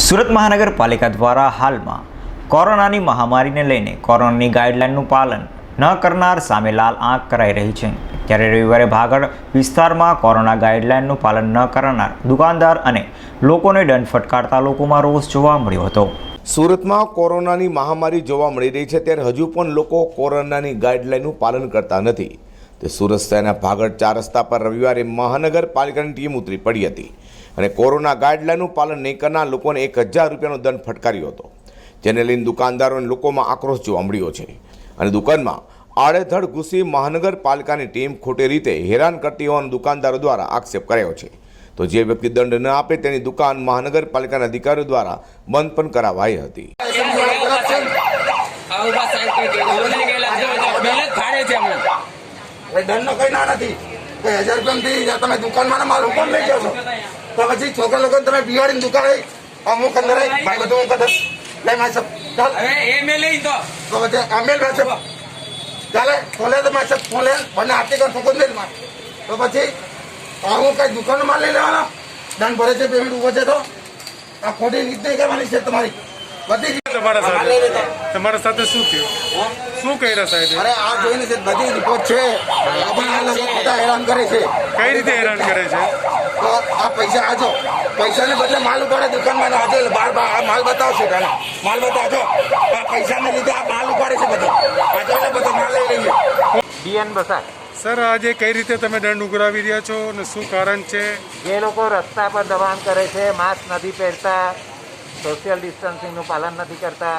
સુરત મહાનગરપાલિકા દ્વારા હાલમાં કોરોનાની મહામારીને લઈને કોરોનાની ગાઈડલાઇનનું પાલન ન કરનાર સામે લાલ આંખ કરાઈ રહી છે. ત્યારે રવિવારે ભાગળ વિસ્તારમાં કોરોના ગાઈડલાઇનનું પાલન ન કરનાર દુકાનદાર અને લોકોને દંડ ફટકારતા લોકોમાં રોષ જોવા મળ્યો હતો. સુરતમાં કોરોનાની મહામારી જોવા મળી રહી છે ત્યારે હજુ પણ લોકો કોરોનાની ગાઈડલાઇનનું પાલન કરતા નથી. તે સુરત શહેરના ભાગળ ચાર રસ્તા પર રવિવારે મહાનગરપાલિકાની ટીમ ઉતરી પડી હતી. અને કોરોના ગાઈડલાઈનનું પાલન નહીં કરનાર લોકોને એક હજાર રૂપિયાનો દંડ ફટકાર્યો હતો, જેને લઈને દુકાનદારો અને લોકોમાં આક્રોશ જોવા મળ્યો છે. અને દુકાનમાં આડેધડ ઘૂસી મહાનગરપાલિકાની ટીમ ખોટી રીતે હેરાન કરતી હોવાનો દુકાનદારો દ્વારા આક્ષેપ કર્યો છે. તો જે વ્યક્તિ દંડ ન આપે તેની દુકાન મહાનગરપાલિકાના અધિકારીઓ દ્વારા બંધ પણ કરાવાઈ હતી. હજાર રૂપિયા તમે દુકાનમાં માલ હુકમ લઈ જાઓ તો પછી છોકરા લોકો તમે બિહાડીને દુકાન અમુક અંદર ભાઈ બધું હું કદર લઈ મારી સબ ચાલ. હવે એ મેં લઈ તો. તો પછી આમેલ રહેશે ચાલે ખોલે તો મારી સબ ખોલે બંને આરતી કર જ માર. તો પછી હું કઈ દુકાનમાં લઈ લેવાના? દંડ ભરે છે પેમેન્ટ ઊભો છે તો. આ ખોટી રીત નહીં કરવાની છે તમારી. બધી જ તમારા સાથે. તમારા સાથે શું થયું? શું કર્યા સાહેબ? અરે આ જોઈને છે બધી રિપોર્ટ છે. લોકો હેરાન કરે છે. કઈ રીતે હેરાન કરે છે? તો આ પૈસા આજો. પૈસાને બદલે માલ ઉપાડે દુકાનમાં આજો. બાર બાર આ માલ બતાવશે તને માલ બતાવજો. આ પૈસાને લીધે આ માલ ઉપાડે છે બધો. આજો એટલે બધો માલ લઈ લઈએ. બીએન બસાય સર આજે કઈ રીતે તમે દંડ ઉઘરાવી રહ્યા છો અને શું કારણ છે? જે લોકો રસ્તા પર દબાણ કરે છે માસ્ક નથી પહેરતા સોશિયલ ડિસ્ટન્સિંગનું પાલન નથી કરતા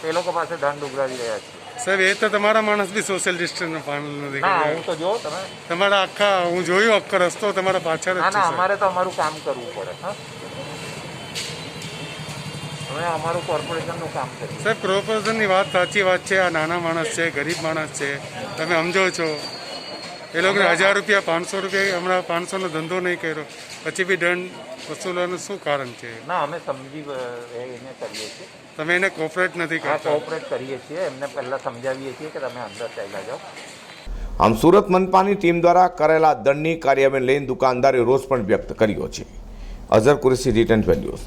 તે લોકો પાસે દંડ ઉઘરાવી રહ્યા છે. સાહેબ એ તો તમારા માણસ બી સોશિયલ ડિસ્ટન્સનું પાલન નથી કરતા. હું તો જો તમે તમારા આખા હું જોયું આખો રસ્તો તમારા પાછળ ના અમારે તો અમારું કામ કરવું પડે હા. અમે અમારું કોર્પોરેશનનું કામ કરીએ. સાહેબ કોર્પોરેશનની વાત સાચી વાત છે આ નાના માણસ છે ગરીબ માણસ છે. તમે સમજો છો. એ લોકોને હજાર રૂપિયા પાંચસો રૂપિયા હમણાં પાંચસોનો ધંધો નહીં કર્યો. પછી બી દંડ વસૂલવાનું શું કારણ છે? ના અમે સમજી એને કરીએ છીએ. તમે એને કોપરેટ નથી કરતા? કોઓપરેટ કરીએ છીએ. એમને પહેલાં સમજાવીએ છીએ કે તમે અંદર ચાલ્યા જાઓ. આમ સુરત મનપાની ટીમ દ્વારા કરેલા દંડની કાર્યવાહી લઈને દુકાનદારે રોષ પણ વ્યક્ત કર્યો છે. Azhar Qureshi return values